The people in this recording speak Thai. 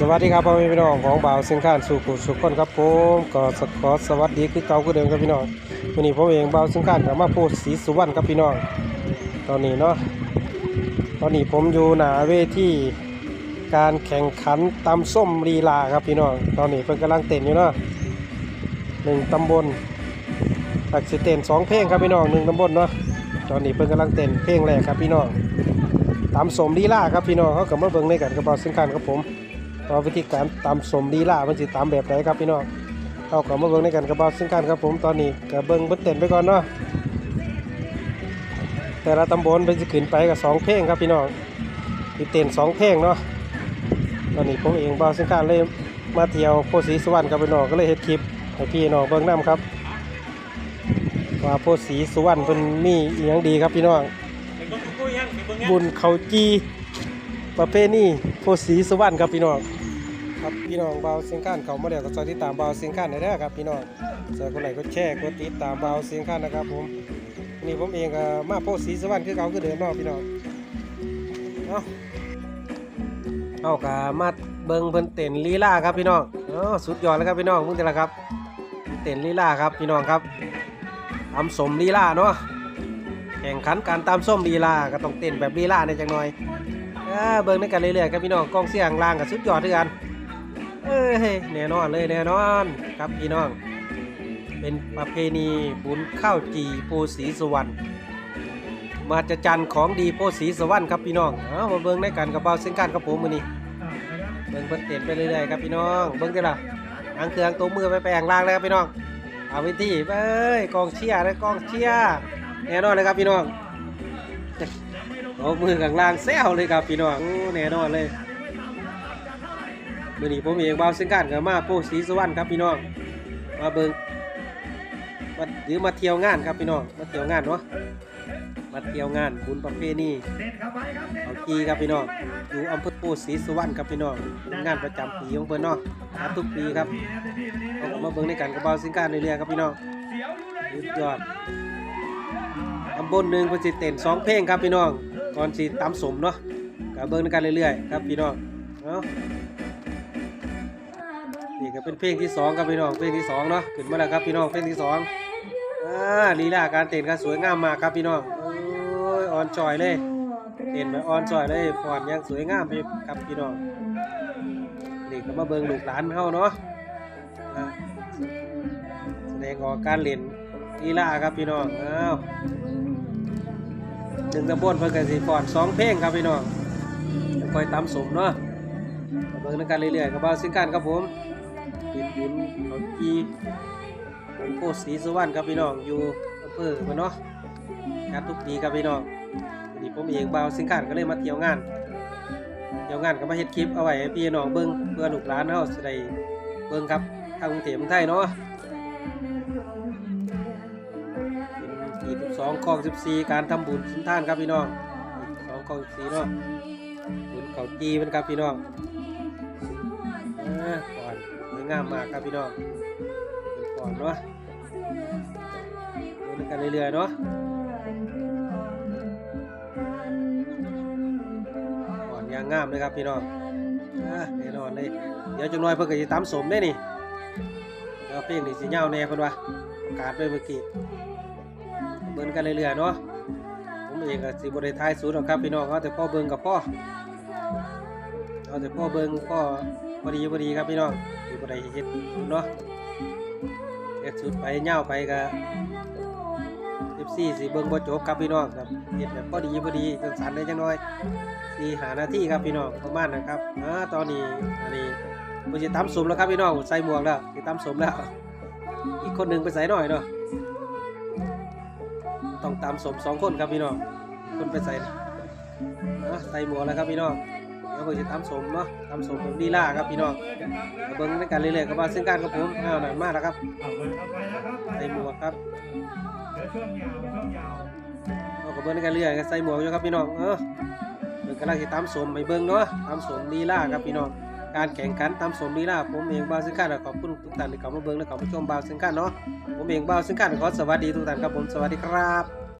สวัสดีครับพ่อแม่พี่น้องของบ่าวสิงค้านสู่ผู้สุขคนครับผมก็ขอสวัสดีคือเก่าคือเดิมครับพี่น้องวันนี้ผมเองบ่าวสิงค้านกับมาโพดสีสุวรรณครับพี่น้องตอนนี้เนาะตอนนี้ผมอยู่หนาเวทีการแข่งขันตำส้มลีลาครับพี่น้องตอนนี้เพิ่นกำลังเต้นอยู่เนาะหนึ่งตำบลตักสิเต้นสองเพลงครับพี่น้องหนึ่งตำบลเนาะตอนนี้เพิ่นกำลังเต้นเพลงแรกครับพี่น้องตำส้มลีลาครับพี่น้องเขากับมาเบิ่งในกันกับบ่าวสิงค้านครับผม ต่อวิธีการตำสมลีลามันสิตามแบบไหนครับพี่น้องเอากลับมาเบิ่งในกันกระบอกซึ่งกันครับผมตอนนี้ก็เบิ่งบิ่งเต้นไปก่อนเนาะแต่ละตำบลเป็นสิขึ้นไปกับสองเพลงครับพี่น้องมีเต้นสองเพลงเนาะตอนนี้ผมเองบาซึ่งกันเลยมาเที่ยวโพธิ์ศรีสุวรรณครับพี่น้องก็เลยเฮ็ดคลิปให้พี่น้องเบิ่งนํครับว่าโพธิ์ศรีสุวรรณเพิ่นมีอีหยังดีครับพี่น้องบุญเขาจีประเภทนี้ โพธิ์ศรีสุวรรณครับพี่น้องครับพี่น้องเบาเสียงข้านเขามาเดียวก็ซอยติดตามเบาเสียงข้านได้เด้อครับพี่น้องใส่คนไหนก็แชร์กดติดตามเบาเสียงข้านนะครับผมนี่ผมเองก็มาโพธิ์ศรีสุวรรณคือเขาคือเดิมเนาะพี่น้องเอาเอากะมาเบิงเพิ่นเต้นลีลาครับพี่น้องอ๋อสุดยอดแล้วครับพี่น้องมึงแต่ละครับเต้นลีลาครับพี่น้องครับทำสมลีลาเนาะแข่งขันการตามส้มลีลาก็ต้องเต้นแบบลีลาในจังหน่อย เบิ่งในกันเรื่อยๆครับพี่น้องกองเสียงล่างกับสุดยอดด้วยกันเอ้ยแน่นอนเลยแน่นอนครับพี่น้อง เป็นประเพณีบุญข้าวจีโพสีสวรรณมาจะจันของดีโพสีสวรรณครับพี่น้องเอามาเบิ่งในกันกับเบาเส้นกันกับผมมือนี้เบิ่งเพิ่นเต้นไปเรื่อยๆครับพี่น้องเบิ่งเด้ละทางเครื่องตัวมือไปแปลงล่างเลยครับพี่น้องเอาวิธีไปเอ้ยกองเชียร์นะกองเชียร์แน่นอนเลยครับพี่น้อง เอามือข้างล่างแซวเลยครับพี่น้องแน่นอนเลยมื่อนี้ผมเองบ่าวซึ่งกันกับมาโพธิ์ศรีสวรรณครับพี่น้อง มาเบิงมาหรือมาเที่ยวงานครับพี่น้อง มาเที่ยวงานเนาะ มาเที่ยวงานบุญประเพณีเอากีครับพี่น้อง อยู่อำเภอโพธิ์ศรีสวรรณครับพี่น้อง งานประจำปีของเพิ่นเนาะครับทุกปีครับเอามาเบิงในกันกับบ่าวซึ่งกันเรื่อยๆครับพี่น้องสุดยอดตำบลหนึ่งเพิ่นสิเต้นสองเพลงครับพี่น้อง ก่อนสิตำสมเนาะก็เบิ่งกันเรื่อยๆครับพี่น้องเนาะนี่ก็เป็นเพลงที่สองครับพี่น้องเพลงที่สองเนาะขึ้นมาแล้วครับพี่น้องเพลงที่สองอ่าลีลาการเต้นก็สวยงามมากครับพี่น้องโอ้ยออนจอยเลยเต้นแบบออนจอยเลยฟอนย่างสวยงามไปครับพี่น้องนี่ก็มาเบิ่งลูกหลานเฮาเนาะแสดงออกการเล่นลีลาครับพี่น้องอ้าว หนึ่งตำบลเพิ่นก็สิฟอนสองเพลงครับพี่น้องคอยตามสมเนาะเบิ่งนำกันเรื่อยๆกับบ่าวสิงกันครับผมเป็นบุญเขาจีผมโพธิ์ศรีสุวรรณครับพี่น้องอยู่อำเภอเพิ่นเนาะงานทุกปีครับพี่น้องวันนี้ผมเองบ่าวสิงกันก็เลยมาเที่ยวงานเที่ยวงานก็มาเฮ็ดคลิปเอาไว้ให้พี่น้องเบิ่งเพื่อลูกหลานเฮาสิได้เบิ่งครับทางกรุงเทพเมืองไทยเนาะ เป็น42ข้อ14การทำบุญสุนท่านครับพี่น้อง2ข้อ14เนาะบุญเขาจีเป็นครับพี่น้องก่อนสวยงามมากครับพี่น้องเป็นก่อนเนาะเดินกันเรื่อยๆเนาะก่อนยางงามเลยครับพี่น้องอะแน่นอนเลยเดี๋ยวจังน้อยเพิ่นก็สิตามสมได้นี่แล้วเพลงนี่สิยาแน่เพิ่นว่าประกาศไปเมื่อกี้ เบิ่งกันเรื่อยๆเนาะผมเองก็สิบ่ได้ทายสูตรหรอกครับพี่น้องเอาแต่พ่อเบิ่งกับพ่อเอาแต่พ่อเบิ่งพ่อพอดีพอดีครับพี่น้องสิบ่ได้เฮ็ดเนาะเฮ็ดสูตรไปยาวไปก็14สิเบิ่งบ่จบครับพี่น้องครับเฮ็ดแบบพอดีพอดีสั้นๆได้จังน้อย4 5นาทีครับพี่น้องประมาณนั้นครับอ่าตอนนี้อันนี้ผมสิตำสมแล้วครับพี่น้องใส่หมวกแล้วสิตำสมแล้ว อีกคนหนึ่งไปใส่หน่อยเนาะ ต้องตามสมสองคนครับพี่น้องคนไปใส่นะใส่หมวกแล้วครับพี่น้องเดี๋ยวผมจะตามสมเนาะตามสมแบบลีลาครับพี่น้องมาเบิ้งในการเรื่อยๆกับว่าซึ่งการกับผมอ้าหนักมากนะครับใส่หมวกครับเอากับเบิ้งในการเรื่อยๆใส่หมวกอยู่ครับพี่น้องเออเบิ้งกำลังจะตามสมไปเบิ้งเนาะตามสมลีล่าครับพี่น้อง การแข่งขันตามสมลีลาผมเองบาวซึ่งกาขอบคุณทุกท่านที่เข้ามาเบิ้งและเข้ามาชมบาวซึ่งกาเนาะผมเองบาวซึ่งกาขอสวัสดีทุกท่านครับผมสวัสดีครับ